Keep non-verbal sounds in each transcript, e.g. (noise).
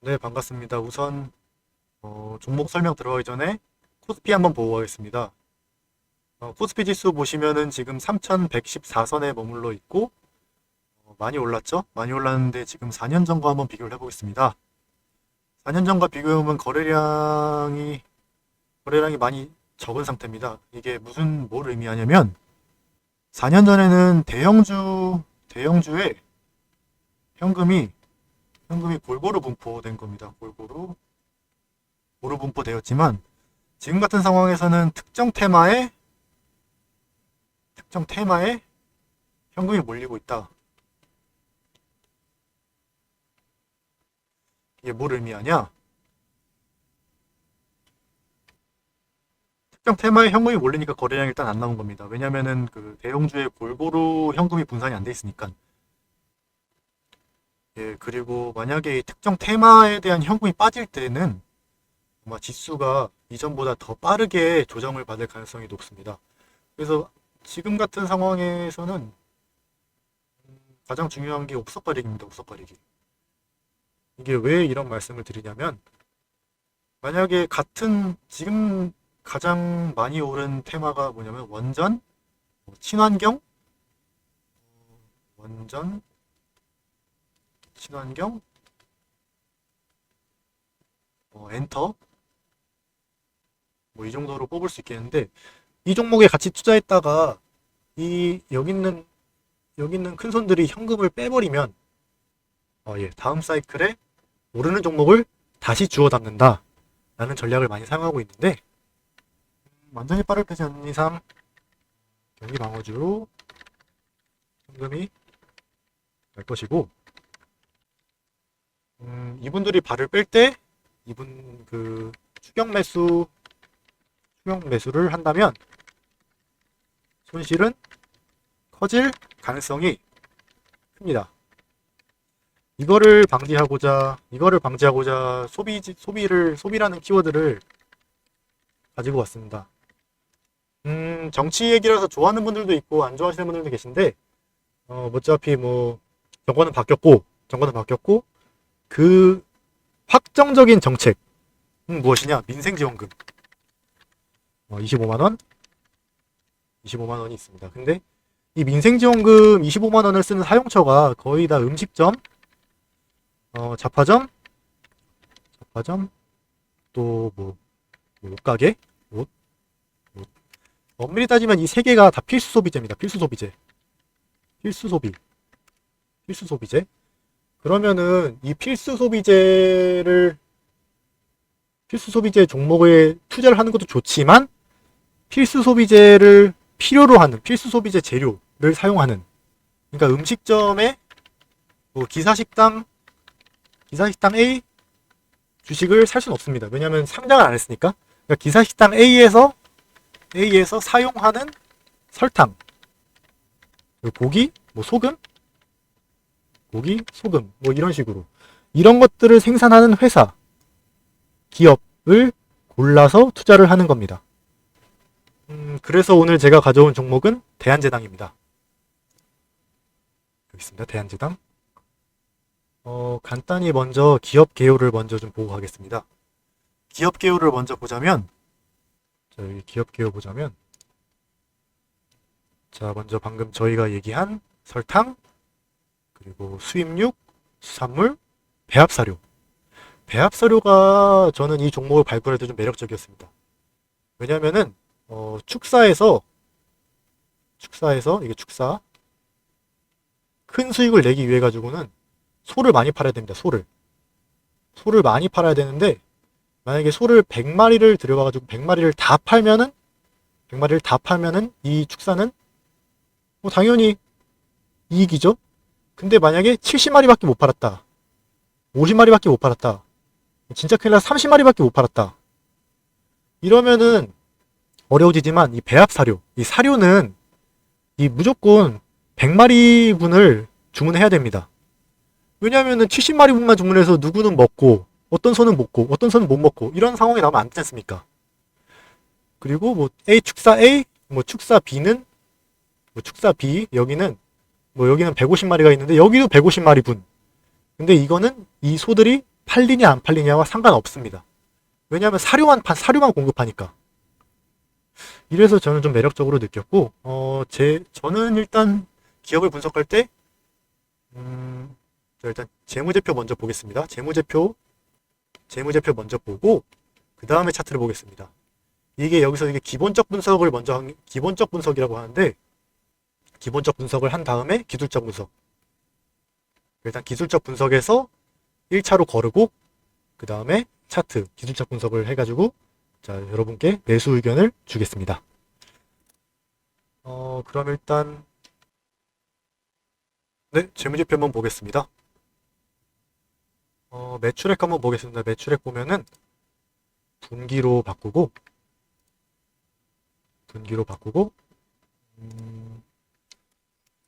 네, 반갑습니다. 우선 어, 종목 설명 들어가기 전에 코스피 한번 보고 가겠습니다. 어, 코스피 지수 보시면은 지금 3114선에 머물러 있고 어, 많이 올랐죠? 많이 올랐는데 지금 4년 전과 한번 비교를 해보겠습니다. 4년 전과 비교해보면 거래량이 거래량이 많이 적은 상태입니다. 이게 무슨 뭘 의미하냐면 4년 전에는 대형주 대형주에 현금이 현금이 골고루 분포된 겁니다. 골고루 골고루 분포되었지만 지금 같은 상황에서는 특정 테마에 특정 테마에 현금이 몰리고 있다. 이게 뭘 의미하냐? 특정 테마에 현금이 몰리니까 거래량이 일단 안 나온 겁니다. 왜냐면은 그 대형주에 골고루 현금이 분산이 안 돼 있으니까. 예, 그리고 만약에 이 특정 테마에 대한 현금이 빠질 때는 아마 지수가 이전보다 더 빠르게 조정을 받을 가능성이 높습니다. 그래서 지금 같은 상황에서는 음, 가장 중요한 게 옥석 가리기입니다. 옥석 가리기. 이게 왜 이런 말씀을 드리냐면 만약에 같은 지금 가장 많이 오른 테마가 뭐냐면 원전, 뭐 친환경, 어, 원전, 친환경, 어, 엔터, 뭐 이 정도로 뽑을 수 있겠는데 이 종목에 같이 투자했다가 이 여기 있는 여기 있는 큰 손들이 현금을 빼버리면 어, 예, 다음 사이클에 오르는 종목을 다시 주워 담는다. 라는 전략을 많이 사용하고 있는데 음, 완전히 빠를 않는 이상 경기 방어주로 현금이 갈 것이고 음, 이분들이 발을 뺄 때 이분 그 추격 매수 추격 매수를 한다면 손실은 커질 가능성이 큽니다. 이거를 방지하고자 이거를 방지하고자 소비 소비를 소비라는 키워드를 가지고 왔습니다. 음, 정치 얘기라서 좋아하는 분들도 있고 안 좋아하시는 분들도 계신데 어, 어차피 뭐 정권은 바뀌었고 정권은 바뀌었고 그 확정적인 정책은 무엇이냐? 민생지원금. 어, 25만 원? 25만 원이 있습니다. 근데 이 민생지원금 25만 원을 쓰는 사용처가 거의 다 음식점, 어, 잡화점, 잡화점, 또 뭐, 뭐 옷가게, 옷, 옷. 엄밀히 따지면 이 세 개가 다 필수 소비재입니다. 필수 소비재. 필수 소비. 필수 소비재. 그러면은 이 필수 소비재를 필수 소비재 종목에 투자를 하는 것도 좋지만 필수 소비재를 필요로 하는 필수 소비재 재료를 사용하는 그러니까 음식점에 뭐 기사식당 기사식당 A 주식을 살 수는 없습니다. 왜냐하면 상장을 안 했으니까. 그러니까 기사식당 A에서 A에서 사용하는 설탕, 고기, 뭐 소금 고기, 소금, 뭐 이런 식으로 이런 것들을 생산하는 회사, 기업을 골라서 투자를 하는 겁니다. 음, 그래서 오늘 제가 가져온 종목은 대한제당입니다. 여기 있습니다. 대한제당. 어, 간단히 먼저 기업 개요를 먼저 좀 보고 가겠습니다. 기업 개요를 먼저 보자면, 자, 여기 기업 개요 보자면, 자, 먼저 방금 저희가 얘기한 설탕, 그리고 수입육, 수산물, 배합사료. 배합사료가 저는 이 종목을 발굴할 때 좀 매력적이었습니다. 왜냐면은, 어, 축사에서, 축사에서, 이게 축사, 큰 수익을 내기 위해 가지고는 소를 많이 팔아야 됩니다, 소를. 소를 많이 팔아야 되는데, 만약에 소를 100마리를 들여가가지고 100마리를 다 팔면은, 100마리를 다 팔면은 이 축사는, 뭐 당연히 이익이죠? 근데 만약에 70마리밖에 못 팔았다. 50마리밖에 못 팔았다. 진짜 큰일 나 30마리밖에 못 팔았다. 이러면은 어려워지지만 이 배합 사료, 이 사료는 이 무조건 100마리 분을 주문해야 됩니다. 왜냐면은 70마리 분만 주문해서 누구는 먹고 어떤 손은 먹고 어떤 손은 못 먹고 이런 상황이 나오면 안 되지 않습니까? 그리고 뭐 A 축사 A, 뭐 축사 B는 뭐 축사 B 여기는 뭐 여기는 150마리가 있는데 여기도 150마리 분. 근데 이거는 이 소들이 팔리냐 안 팔리냐와 상관없습니다. 왜냐하면 사료만 파- 사료만 공급하니까. 이래서 저는 좀 매력적으로 느꼈고, 어, 제 저는 일단 기업을 분석할 때, 음, 자, 일단 재무제표 먼저 보겠습니다. 재무제표, 재무제표 먼저 보고, 그 다음에 차트를 보겠습니다. 이게 여기서 이게 기본적 분석을 먼저 한, 기본적 분석이라고 하는데, 기본적 분석을 한 다음에 기술적 분석. 일단 기술적 분석에서 1차로 거르고, 그 다음에 차트, 기술적 분석을 해가지고, 자, 여러분께 매수 의견을 주겠습니다. 어, 그럼 일단, 네, 재무제표 한번 보겠습니다. 어, 매출액 한번 보겠습니다. 매출액 보면은, 분기로 바꾸고, 분기로 바꾸고, 음,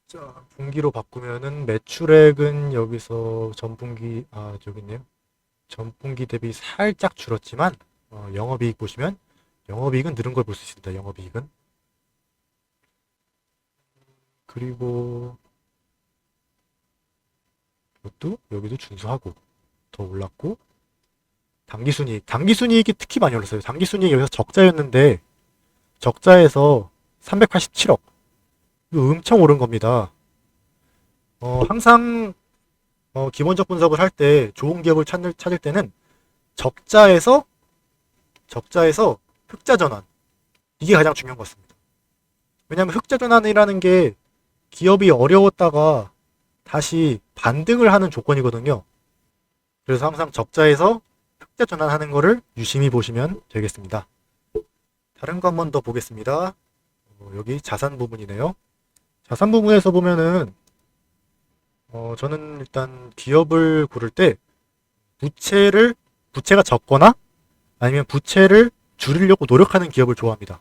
자, 분기로 바꾸면은 매출액은 여기서 전분기, 아, 저기 있네요. 전분기 대비 살짝 줄었지만, 어, 영업이익 보시면, 영업이익은 늘은 걸 볼 수 있습니다. 영업이익은. 그리고, 이것도 여기도 준수하고, 더 올랐고, 당기순이익. 당기순이익이 특히 많이 올랐어요. 당기순이익 여기서 적자였는데, 적자에서 387억. 엄청 오른 겁니다. 어, 항상 어, 기본적 분석을 할 때 좋은 기업을 찾을, 찾을 때는 적자에서 적자에서 흑자 전환 이게 가장 중요한 것 같습니다. 왜냐하면 흑자 전환이라는 게 기업이 어려웠다가 다시 반등을 하는 조건이거든요. 그래서 항상 적자에서 흑자 전환하는 거를 유심히 보시면 되겠습니다. 다른 거 한 번 더 보겠습니다. 어, 여기 자산 부분이네요. 자산 부분에서 보면은 어, 저는 일단 기업을 고를 때 부채를 부채가 적거나 아니면 부채를 줄이려고 노력하는 기업을 좋아합니다.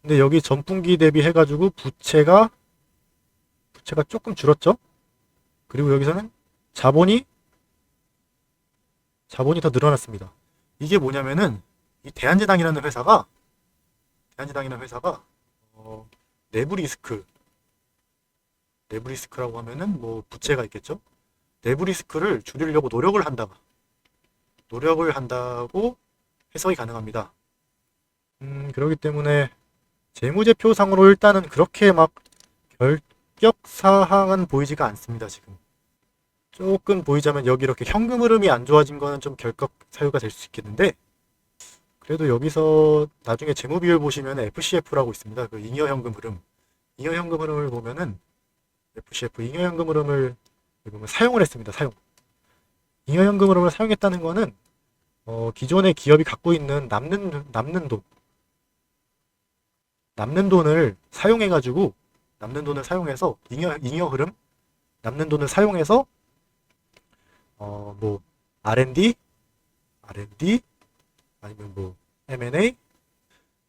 근데 여기 전분기 대비 해 가지고 부채가 부채가 조금 줄었죠. 그리고 여기서는 자본이 자본이 더 늘어났습니다. 이게 뭐냐면은 이 대한제당이라는 회사가 대한제당이라는 회사가 어, 내부 리스크 내부 리스크라고 하면은 뭐 부채가 있겠죠. 내부 리스크를 줄이려고 노력을 한다. 노력을 한다고 해석이 가능합니다. 음, 그렇기 때문에 재무제표상으로 일단은 그렇게 막 결격 사항은 보이지가 않습니다, 지금. 조금 보이자면 여기 이렇게 현금 흐름이 안 좋아진 거는 좀 결격 사유가 될 수 있겠는데, 그래도 여기서 나중에 재무 비율 보시면 FCF라고 있습니다. 그 잉여 현금 흐름. 잉여 현금 흐름을 보면은 FCF 잉여 현금 흐름을 사용을 했습니다. 사용. 잉여 현금 흐름을 사용했다는 거는 어, 기존의 기업이 갖고 있는 남는 남는 돈 남는 돈을 사용해 가지고 남는 돈을 사용해서 잉여 잉여 흐름 남는 돈을 사용해서 어 뭐 R&D R&D 아니면 뭐 M&A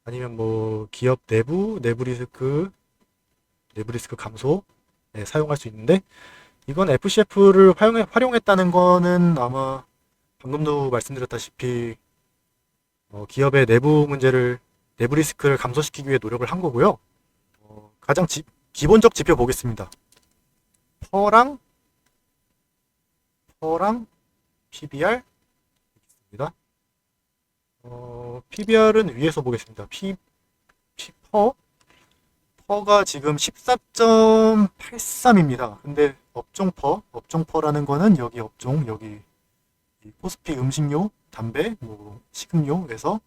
아니면 뭐 기업 내부 내부 리스크 내부 리스크 감소 네, 사용할 수 있는데 이건 FCF를 활용해, 활용했다는 거는 아마 방금도 말씀드렸다시피 어, 기업의 내부 문제를 내부 리스크를 감소시키기 위해 노력을 한 거고요. 어, 가장 지- 기본적 지표 보겠습니다. 퍼랑 퍼랑 PBR 있습니다. 어, PBR은 위에서 보겠습니다. P, P 퍼 퍼가 지금 14.83입니다. 근데 업종 퍼, 업종 퍼라는 거는 여기 업종, 여기 이 코스피 음식료, 담배, 뭐 식음료에서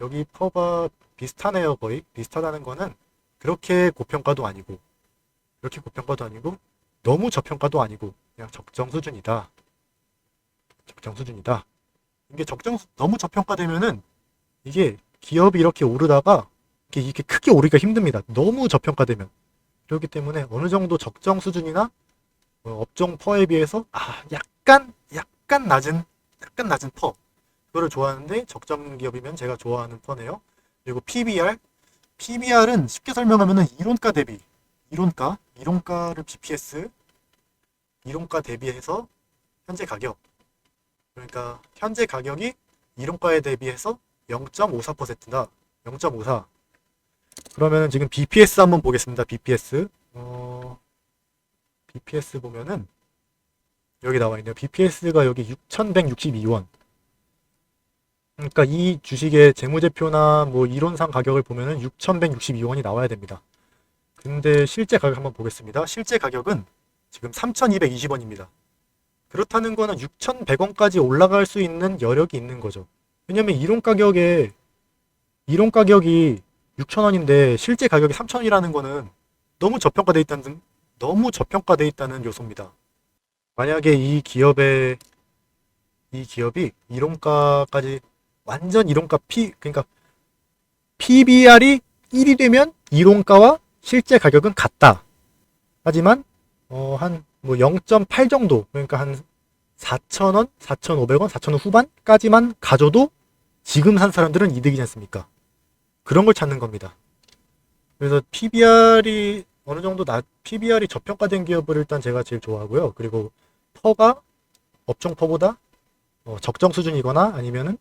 여기 퍼가 비슷하네요, 거의. 비슷하다는 거는 그렇게 고평가도 아니고 그렇게 고평가도 아니고 너무 저평가도 아니고 그냥 적정 수준이다. 적정 수준이다. 이게 적정 수- 너무 저평가되면은 이게 기업이 이렇게 오르다가 이렇게 크게 오르기가 힘듭니다. 너무 저평가되면. 그렇기 때문에 어느 정도 적정 수준이나 어, 업종 퍼에 비해서 아 약간 약간 낮은 약간 낮은 퍼 그거를 좋아하는데 적정 기업이면 제가 좋아하는 퍼네요. 그리고 PBR PBR은 쉽게 설명하면은 이론가 대비 이론가 이론가를 BPS 이론가 대비해서 현재 가격 그러니까 현재 가격이 이론가에 대비해서 0.54%다. 0.54 그러면은 지금 BPS 한번 보겠습니다. BPS. 어, BPS 보면은 여기 나와 있네요. BPS가 여기 6,162원. 그러니까 이 주식의 재무제표나 뭐 이론상 가격을 보면은 6,162원이 나와야 됩니다. 근데 실제 가격 한번 보겠습니다. 실제 가격은 지금 3,220원입니다. 그렇다는 거는 6,100원까지 올라갈 수 있는 여력이 있는 거죠. 왜냐면 이론 가격에 이론 가격이 6,000원인데 실제 가격이 3,000원이라는 거는 너무 저평가돼 있다는 너무 저평가돼 있다는 요소입니다. 만약에 이 기업의 이 기업이 이론가까지 완전 이론가 P 그러니까 PBR이 1이 되면 이론가와 실제 가격은 같다. 하지만 어, 한 뭐 0.8 정도 그러니까 한 4,000원, 4,500원, 4,000원 후반까지만 가져도 지금 산 사람들은 이득이지 않습니까? 그런 걸 찾는 겁니다. 그래서 PBR이 어느 정도 나 PBR이 저평가된 기업을 일단 제가 제일 좋아하고요. 그리고 퍼가 업종 퍼보다 어, 적정 수준이거나 아니면은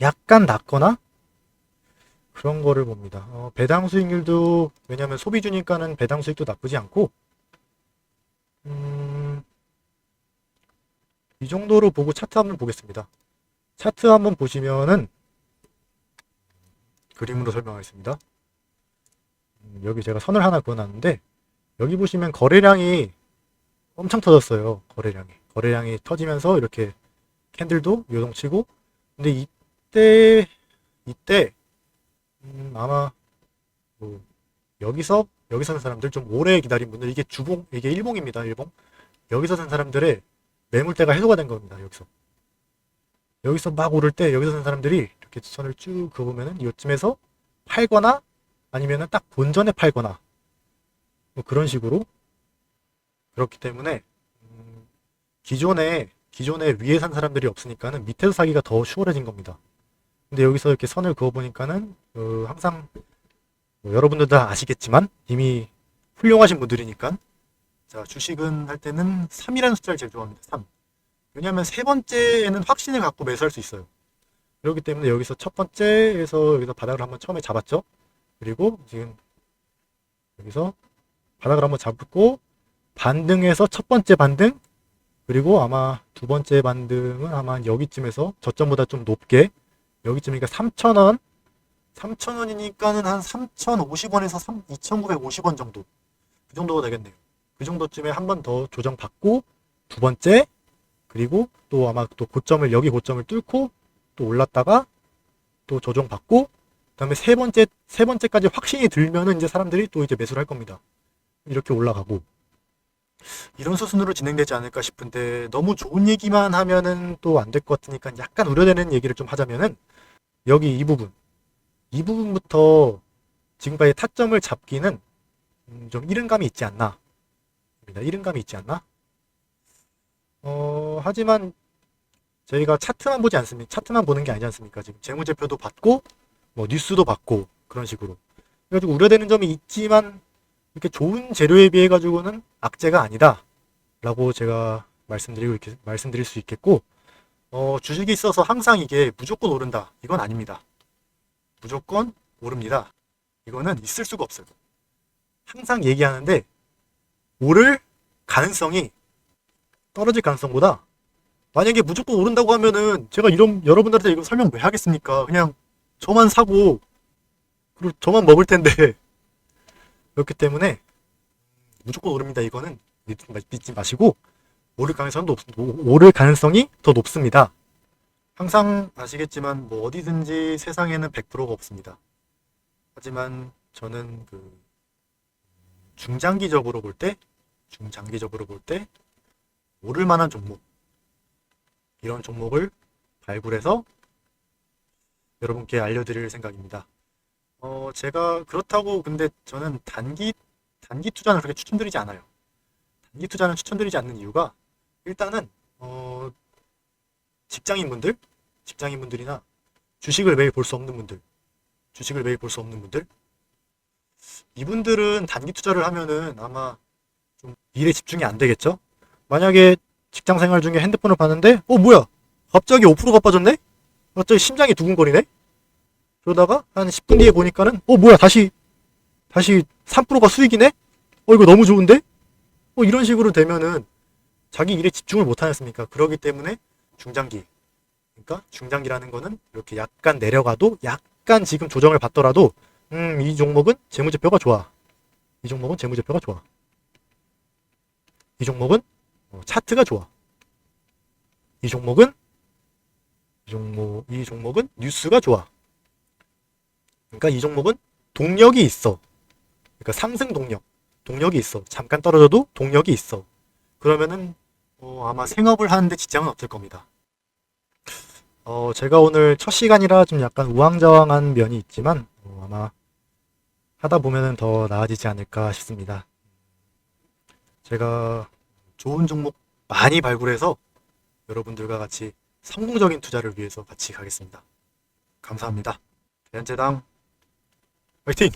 약간 낮거나 그런 거를 봅니다. 어, 배당 수익률도 왜냐하면 소비주니까는 배당 수익도 나쁘지 않고 음, 이 정도로 보고 차트 한번 보겠습니다. 차트 한번 보시면은 그림으로 설명하겠습니다. 음, 여기 제가 선을 하나 그어놨는데 여기 보시면 거래량이 엄청 터졌어요. 거래량이 거래량이 터지면서 이렇게 캔들도 요동치고 근데 이때 이때 음, 아마 뭐 여기서 여기서 산 사람들 좀 오래 기다린 분들 이게 주봉 이게 일봉입니다 일봉 여기서 산 사람들의 매물대가 해소가 된 겁니다 여기서 여기서 막 오를 때 여기서 산 사람들이 이렇게 선을 쭉 그어보면은 이쯤에서 팔거나 아니면은 딱 본전에 팔거나 뭐 그런 식으로 그렇기 때문에 음, 기존에 기존에 위에 산 사람들이 없으니까는 밑에서 사기가 더 수월해진 겁니다. 근데 여기서 이렇게 선을 그어 보니까는 어, 항상 뭐 여러분들 다 아시겠지만 이미 훌륭하신 분들이니까 자 주식은 할 때는 3이라는 숫자를 제일 좋아합니다. 3. 왜냐하면 세 번째에는 확신을 갖고 매수할 수 있어요. 그렇기 때문에 여기서 첫 번째에서 여기서 바닥을 한번 처음에 잡았죠. 그리고 지금 여기서 바닥을 한번 잡고 반등해서 첫 번째 반등 그리고 아마 두 번째 반등은 아마 여기쯤에서 저점보다 좀 높게 여기쯤이니까 3,000원 3,000원이니까는 한 3,050원에서 3, 2,950원 정도 그 정도가 되겠네요. 그 정도쯤에 한 번 더 조정받고 두 번째 그리고 또 아마 또 고점을 여기 고점을 뚫고 또 올랐다가 또 조정받고 그다음에 세 번째 세 번째까지 확신이 들면은 이제 사람들이 또 이제 매수를 할 겁니다. 이렇게 올라가고. 이런 수순으로 진행되지 않을까 싶은데 너무 좋은 얘기만 하면은 또 안 될 것 같으니까 약간 우려되는 얘기를 좀 하자면은 여기 이 부분. 이 부분부터 지금까지 타점을 잡기는 음, 좀 이른감이 있지 않나. 이른감이 있지 않나? 어 하지만 저희가 차트만 보지 않습니까 차트만 보는 게 아니지 않습니까 지금 재무제표도 받고 뭐 뉴스도 받고 그런 식으로 그래가지고 우려되는 점이 있지만 이렇게 좋은 재료에 비해 가지고는 악재가 아니다. 라고 제가 말씀드리고 이렇게 말씀드릴 수 있겠고 어, 주식이 있어서 항상 이게 무조건 오른다. 이건 아닙니다. 무조건 오릅니다. 이거는 있을 수가 없어요. 항상 얘기하는데 오를 가능성이 떨어질 가능성보다 만약에 무조건 오른다고 하면은 제가 이런 여러분들한테 이거 설명 왜 하겠습니까? 그냥 저만 사고 그리고 저만 먹을 텐데 (laughs) 그렇기 때문에 무조건 오릅니다. 이거는 믿지, 마시고 오를 가능성이 높, 오를 가능성이 더 높습니다. 항상 아시겠지만 뭐 어디든지 세상에는 100%가 없습니다. 하지만 저는 그 중장기적으로 볼 때, 중장기적으로 볼 때 오를 만한 종목 이런 종목을 발굴해서 여러분께 알려드릴 생각입니다. 어, 제가 그렇다고 근데 저는 단기 단기 투자는 그렇게 추천드리지 않아요. 단기 투자는 추천드리지 않는 이유가 일단은 어, 직장인분들, 직장인분들이나 주식을 매일 볼 수 없는 분들, 주식을 매일 볼 수 없는 분들, 이분들은 단기 투자를 하면은 아마 좀 일에 집중이 안 되겠죠? 만약에 직장 생활 중에 핸드폰을 봤는데, 어, 뭐야? 갑자기 5%가 빠졌네? 갑자기 심장이 두근거리네? 그러다가 한 10분 뒤에 보니까는 어 뭐야 다시 다시 3%가 수익이네? 어 이거 너무 좋은데? 어 이런 식으로 되면은 자기 일에 집중을 못 하였습니까? 그러기 때문에 중장기. 그러니까 중장기라는 거는 이렇게 약간 내려가도 약간 지금 조정을 받더라도 음, 이 종목은 재무제표가 좋아. 이 종목은 재무제표가 좋아. 이 종목은 어, 차트가 좋아. 이 종목은 이 종목 이 종목은 뉴스가 좋아. 그러니까 이 종목은 동력이 있어. 그러니까 상승 동력, 동력이 있어. 잠깐 떨어져도 동력이 있어. 그러면은 어, 아마 생업을 하는데 지장은 없을 겁니다. 어, 제가 오늘 첫 시간이라 좀 약간 우왕좌왕한 면이 있지만 어, 아마 하다 보면은 더 나아지지 않을까 싶습니다. 제가 좋은 종목 많이 발굴해서 여러분들과 같이 성공적인 투자를 위해서 같이 가겠습니다. 감사합니다. 대한제당 화이팅!